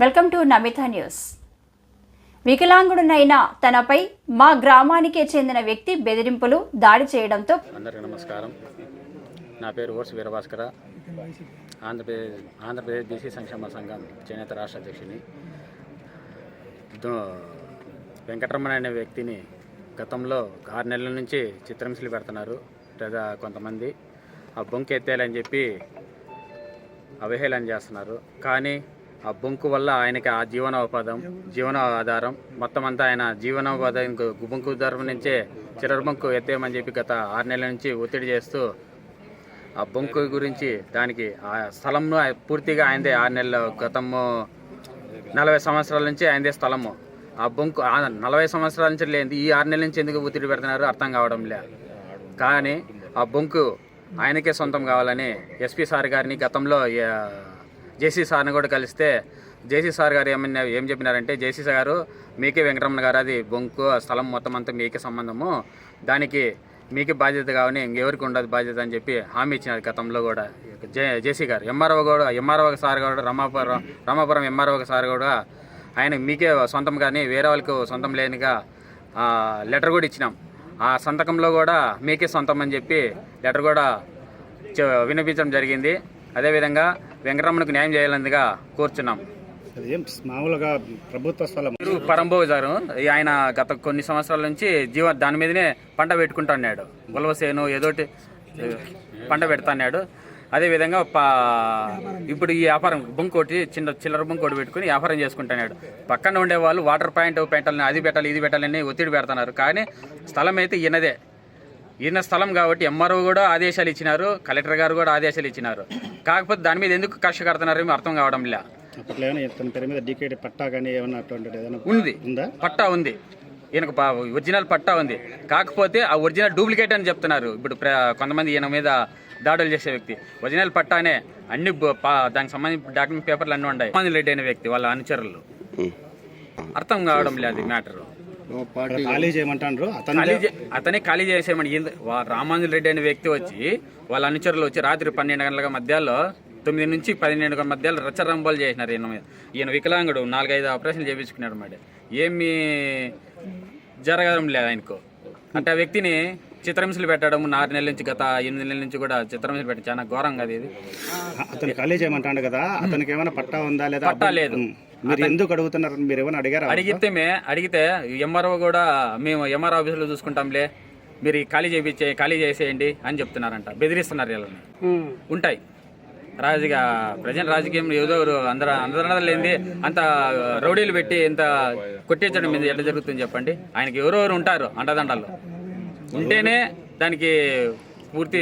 Welcome to Namita news. వికలాంగుడునైన తనపై మా గ్రామానికే చెందిన వ్యక్తి బెదిరింపులు దాడి చేయడంతో అందరికీ నమస్కారం. నా పేరు ఓర్సు వీరభాస్కర. ఆంధ్రప్రదేశ్ ఆంధ్రప్రదేశ్ బీసీ సంక్షేమ సంఘం చేనేత రాష్ట్ర అధ్యక్షుని. దో- వెంకటరమణ అనే వ్యక్తిని గతంలో ఆరు నెలల నుంచి చిత్రంశీలు పెడుతున్నారు ప్రజా కొంతమంది. ఆ బొంకెత్తేయాలని చెప్పి అవహేళన చేస్తున్నారు. కానీ ఆ బొంకు వల్ల ఆయనకి ఆ జీవనోపాధం జీవన ఆధారం మొత్తం అంతా ఆయన జీవనోపాధం బొంకు ధర్మం నుంచే చిరర్ బొంకు ఎత్తేయమని చెప్పి గత ఆరు నెలల నుంచి ఒత్తిడి చేస్తూ ఆ బొంకు గురించి దానికి ఆ స్థలంను పూర్తిగా ఆయనదే ఆరు నెలల గతము నలభై సంవత్సరాల నుంచి ఆయనదే స్థలము. ఆ బొంకు నలభై సంవత్సరాల నుంచి లేదు ఈ ఆరు నెలల నుంచి ఎందుకు ఒత్తిడి పెడుతున్నారు అర్థం కావడం లే. కానీ ఆ బొంకు ఆయనకే సొంతం కావాలని ఎస్పీ సార్ గారిని గతంలో జేసీ సార్ని కూడా కలిస్తే జేసీ సార్ గారు ఏమన్నా ఏం చెప్పినారంటే జేసీ సార్ గారు మీకే వెంకటరమణ గారు అది బొంకు ఆ స్థలం మొత్తం అంతా మీకే సంబంధము. దానికి మీకే బాధ్యత కావని ఇంకెవరికి ఉండదు బాధ్యత అని చెప్పి హామీ ఇచ్చినారు గతంలో కూడా. జే జేసీ గారు ఎంఆర్ఓ కూడా ఎంఆర్ఓ సార్ కూడా రమాపురం రామాపురం ఎంఆర్ఓ సార్ కూడా ఆయన మీకే సొంతం కానీ వేరే వాళ్ళకు సొంతం లేనిగా లెటర్ కూడా ఇచ్చినాం. ఆ సంతకంలో కూడా మీకే సొంతం అని చెప్పి లెటర్ కూడా చ- వినిపించడం జరిగింది. అదేవిధంగా వెంకటరమణకు న్యాయం చేయాలందుగా కోరుచున్నాం. ఏం మామూలుగా ప్రభుత్వ స్థలం పరంభోగి గారు ఆయన గత కొన్ని సంవత్సరాల నుంచి జీవ దాని మీదనే పంట పెట్టుకుంటున్నాడు ఉలవసేను ఏదోటి ఏ, పంట పెడతాన్నాడు అదేవిధంగా పా ఇప్పుడు ఈ వ్యాపారం బొంకోటి చిన్న చిల్లర బొంకోటి పెట్టుకుని వ్యాపారం చేసుకుంటున్నాడు పక్కన ఉండే వాళ్ళు వాటర్ పాయింట్ పెట్టాలని అది పెట్టాలి ఇది పెట్టాలని ఒత్తిడి పెడుతున్నారు. కానీ స్థలం అయితే ఈయనదే. ఈయన స్థలం కాబట్టి ఎంఆర్ఓ కూడా ఆదేశాలు ఇచ్చినారు కలెక్టర్ గారు కూడా ఆదేశాలు ఇచ్చినారు. కాకపోతే దాని మీద ఎందుకు కష్ట కడుతున్నారు ఏమీ అర్థం కావడం లే. అప్పట్లో ఏమైనా తన పేరు మీద డీకేటీ పట్టా కానీ ఏమన్నా అటువంటిది ఏదైనా ఉంది. ఉందా? పట్టా ఉంది. ఈయనకు పా- ఒరిజినల్ పట్టా ఉంది. కాకపోతే ఆ ఒరిజినల్ డూప్లికేట్ అని చెప్తున్నారు. ఇప్పుడు కొంతమంది ఈయన మీద దాడులు చేసే వ్యక్తి. ఒరిజినల్ పట్టానే అన్ని దానికి సంబంధించిన డాక్యుమెంట్ పేపర్లు అన్నీ ఉన్నాయి. రెడ్డి అనే వ్యక్తి వాళ్ళ అనుచరులు. అర్థం కావడం లేదు మ్యాటర్. ఖాళీ చేయమంటారు అతను ఖాళీ చేసేయమని రామాంజన్ రెడ్డి అనే వ్యక్తి వచ్చి వాళ్ళ అనుచరులు వచ్చి రాత్రి పన్నెండు గంటల మధ్యలో తొమ్మిది నుంచి పన్నెండు గంటల మధ్యలో రచ్చరంబోలు చేసినారు ఈయన మీద. ఈయన వికలాంగుడు నాలుగైదు ఆపరేషన్లు చేయించుకున్నాడు మరి. ఏమీ జరగడం లేదు ఆయనకు. అంటే ఆ వ్యక్తిని చిత్రహింసలు పెట్టడం ఆరు నెలల నుంచి గత ఎనిమిది నెలల నుంచి కూడా చిత్రహింసలు పెట్టడం చాలా ఘోరం కదా ఇది అతను ఖాళీ చేయమంటాడు కదా అతనికి ఏమైనా పట్టా ఉందా లేదా? పట్టా లేదు. మీరు ఎందుకు అడుగుతున్నారు మీరు ఏమైనా అడిగారా? అడిగితే మే అడిగితే ఎంఆర్ఓ కూడా మేము ఎంఆర్ ఆఫీసులో చూసుకుంటాంలే మీరు ఈ ఖాళీ చేయించే ఖాళీ చేసేయండి అని చెప్తున్నారంట. బెదిరిస్తున్నారు వీళ్ళని. ఉంటాయి. రాజకీయ ప్రజెంట్ రాజకీయం ఏదో అందరూ అందరూ లేనిది అంత రౌడీలు పెట్టి ఇంత కొట్టించడం మీద ఎట్లా జరుగుతుంది చెప్పండి? ఆయనకి ఎవరెవరు ఉంటారు అండదండల్లో ఉంటేనే దానికి పూర్తి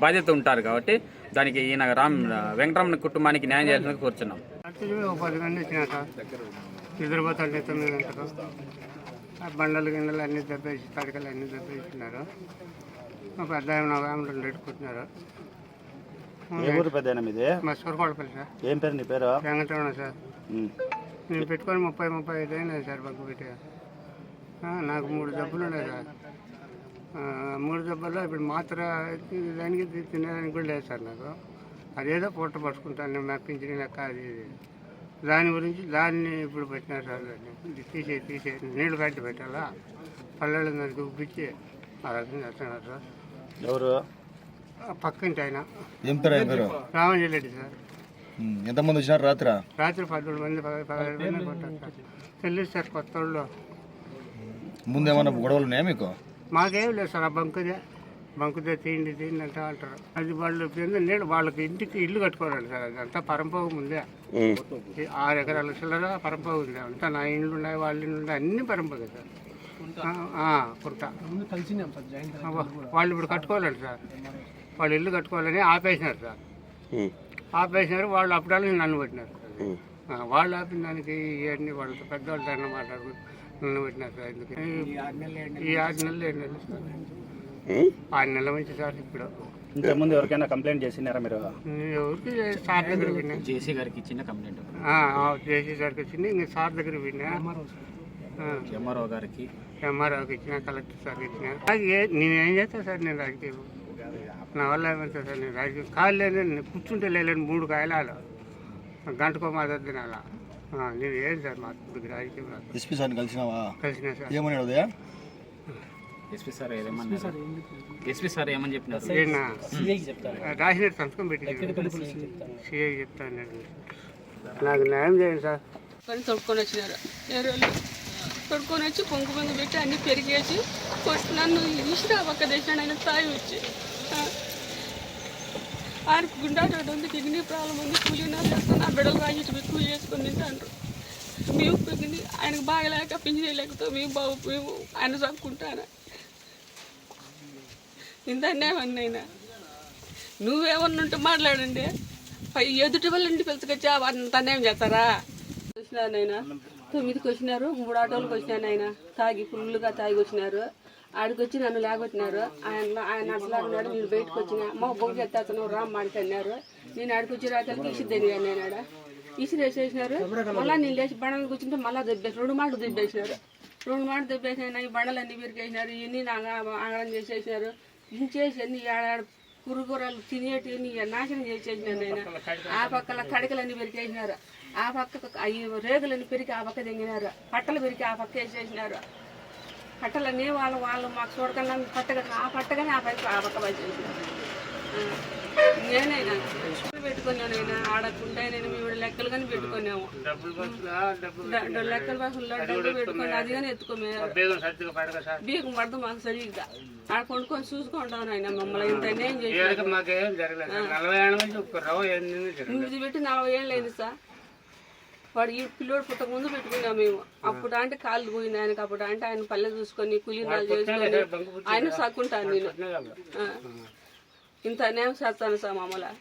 బాధ్యత ఉంటారు కాబట్టి దానికి ఈయన రామ్ వెంకటరమణ కుటుంబానికి న్యాయం చేయాలని కోరుచున్నాం. రాత్రి ఒక పది మంది వచ్చినా సార్ నిద్రపోతుంటే తొమ్మిది గంటలకు ఆ బండలు గిన్నెలు అన్ని దెబ్బేసి తడకలు అన్ని దెబ్బేసినారు. మా పెద్ద ఆయన వేమలు పెట్టుకుంటున్నారు. ఏ ఊరు పెద్ద మీది? మా సూరపాడపల్లి సార్. ఏం పేరు నీ పేరు? వెంకటరమణ సార్. నేను పెట్టుకొని ముప్పై ముప్పై ఐదు అయినాయి సార్ పక్క పెట్టి నాకు మూడు దెబ్బలు ఉన్నాయి సార్. మూడు దెబ్బల్లో ఇప్పుడు మాత్ర దానికి తి- తినేదానికి కూడా లేదు సార్ నాకు. అదేదో పూట పట్టుకుంటాను నేను మెప్పించిన లెక్క అది. దాని గురించి దాన్ని ఇప్పుడు పెట్టినారు సార్ దాన్ని. తీసే తీసే నీళ్ళు కట్టి పెట్టాలా? పల్లెలు దానికి ఉప్పించి ఆ రకంగా చేస్తున్నారు సార్. ఎవరు? పక్కింటి ఆయన. ఏం పేరు ఆయన పేరు రామంజల్ రెడ్డి సార్. ఎంతమంది వచ్చినారు రాత్రి? రాత్రి పదమూడు మంది పద- పదహైదు మంది కొట్టారు సార్. తెలియదు సార్ కొత్త వాళ్ళు. ముందు ఏమన్నా గొడవలు ఉన్నాయా మీకు? మాకేం లేదు సార్ ఆ బంకుదే. బంకుదే తీయండి తీయండి అంటా అంటారు అది వాళ్ళు నీళ్ళు వాళ్ళకి ఇంటికి ఇల్లు కట్టుకోవాలి సార్. అదంతా పరంపోగు ముందే ఈ ఆరు ఎకరాల చిల్లర పరంపోగు ఉంది. అంతా నా ఇండ్లు ఉన్నాయి వాళ్ళ ఇండ్లు ఉన్నాయి అన్ని పరంపోగే సార్. కుర్త వాళ్ళు ఇప్పుడు కట్టుకోవాలండి సార్. వాళ్ళు ఇల్లు కట్టుకోవాలని ఆపేసినారు సార్. ఆపేసినారు వాళ్ళు అప్పుడాలని నన్ను పెట్టినారు వాళ్ళు ఆపిన దానికి ఇవన్నీ వాళ్ళతో పెద్దవాళ్ళతో అన్న మాట్లాడుకుని నన్ను పెట్టినారు సార్. ఎందుకు? ఈ ఆరు నెలలు ఏడు నెలలు సార్. ఆరు నెలల నుంచి సార్ ఇప్పుడు. ఇంతకుముందు ఎవరికైనా కంప్లైంట్ చేసినారా మీరు? ఎవరికి సార్ దగ్గర విన్నా. జేసీ గారికి ఇచ్చిన కంప్లైంట్ చేసి సార్కి వచ్చింది. ఇంక సార్ దగ్గర విన్నా. ఎంఆర్ఓ గారికి. ఎంఆర్ఓకి ఇచ్చిన కలెక్టర్ సార్కి ఇచ్చిన. ఏ- నేనేం చేస్తాను సార్ నేను రాజకీయం నా వల్ల ఏమంటుంది సార్ నేను రాజకీయం కాళ్ళు లేని కూర్చుంటే లేని మూడు కాయలాలు గంటకో మాత్రం తినాలా. ఆ, నేను ఏం సార్ మా ఇప్పుడు రాజకీయం ఎస్పీ సార్ని కలిసినావా? కలిసిన సార్. ఏమన్నాడు ఎస్పీ సార్ ఏమన్నారు? ఎస్పీ సార్ ఏమని చెప్పినారు? రాసినట్టు సంతకం పెట్టి సిఐ చెప్తాను నాకు న్యాయం చేయండి సార్. పని తొడుక్కొని వచ్చినారు. ఏరోళ్ళు తొడుక్కొని వచ్చి పొంగు పొంగు పెట్టి అన్ని పెరిగేసి నన్ను ఇసిరా పక్క దేశాన్ని ఆయన తాగి వచ్చి. ఆయనకు గుండాటోడు ఉంది కిడ్నీ ప్రాబ్లం ఉంది కూలీనా చేస్తాను ఆ బిడ్డలు రాసి కూలి చేసుకొని తింటాను మేము ఆయనకు బాగలేక పింఛన్ లేకపోతే మేము బాగు మేము ఆయన చదువుకుంటాను ఇంత అన్యాయం అయినా ఉంటే మాట్లాడండి. పై ఎదుటి వాళ్ళ ఇంటి పిలుచుకొచ్చా అంత అన్యాయం చేస్తారా? వచ్చినారు తొమ్మిదికి వచ్చినారు మూడు ఆటోలకు వచ్చినాను ఆయన తాగి ఫుల్గా తాగి వచ్చినారు. ఆడికి వచ్చి నన్ను లేకొచ్చినారు ఆయన ఆయన అట్లాడినాడు నేను బయటకు వచ్చిన. మా బొగ్గు ఎత్తాను రామ్ మాడికి అన్నారు. నేను ఆడికి వచ్చి రాత్రికి ఇసిద్దని అన్నాడు ఇసిరేసేసినారు మళ్ళీ నేను లేచి బండలు కూర్చుంటే మళ్ళీ దెబ్బేసి రెండు మాటలు దెబ్బేసినారు. రెండు మాటలు దెబ్బేసినాయి. ఈ బండలన్నీ విరికేసినారు ఇవన్నీ నాకు అంగళం చేసేసినారు. ఇంచేసి అన్ని ఏడాడు పురుగురాలు తినేటి నాశనం చేసేసిన ఆయన ఆ పక్కల కడకలన్నీ పెరికేసినారు ఆ పక్క ఈ రేగులన్నీ పెరిగి ఆ పక్క తెంగినారు. పట్టలు పెరిగి ఆ పక్క వేసేసినారు. పట్టలన్నీ వాళ్ళు వాళ్ళు మాకు చూడకుండా పట్టగా ఆ పట్టగానే ఆ పక్క ఆ పక్క వేసేసినారు నేనైనా పెట్టుకున్నానైనా ఆడకుండా నేను. మేము లెక్కలు కానీ పెట్టుకున్నాము. లెక్కల డబ్బులు పెట్టుకొని అది కానీ ఎత్తుకోమే బేగం పడదు మాకు సరిగ్గా. ఆడ కొనుక్కొని చూసుకుంటాను ఆయన మమ్మల్ని. ఇంత అన్యాయం చేసి పెట్టి నలభై ఏళ్ళు అయింది సార్. వాడు ఈ పిల్లోడు పుట్టక ముందు పెట్టుకున్నాం మేము. అప్పుడు అంటే కాళ్ళు పోయింది ఆయనకి. అప్పుడు అంటే ఆయన పల్లె చూసుకొని కూలీనాలు చేసుకొని ఆయన సాక్కుంటాను నేను. ఇంత అన్యాయం చేస్తాను సార్ మమ్మల్ని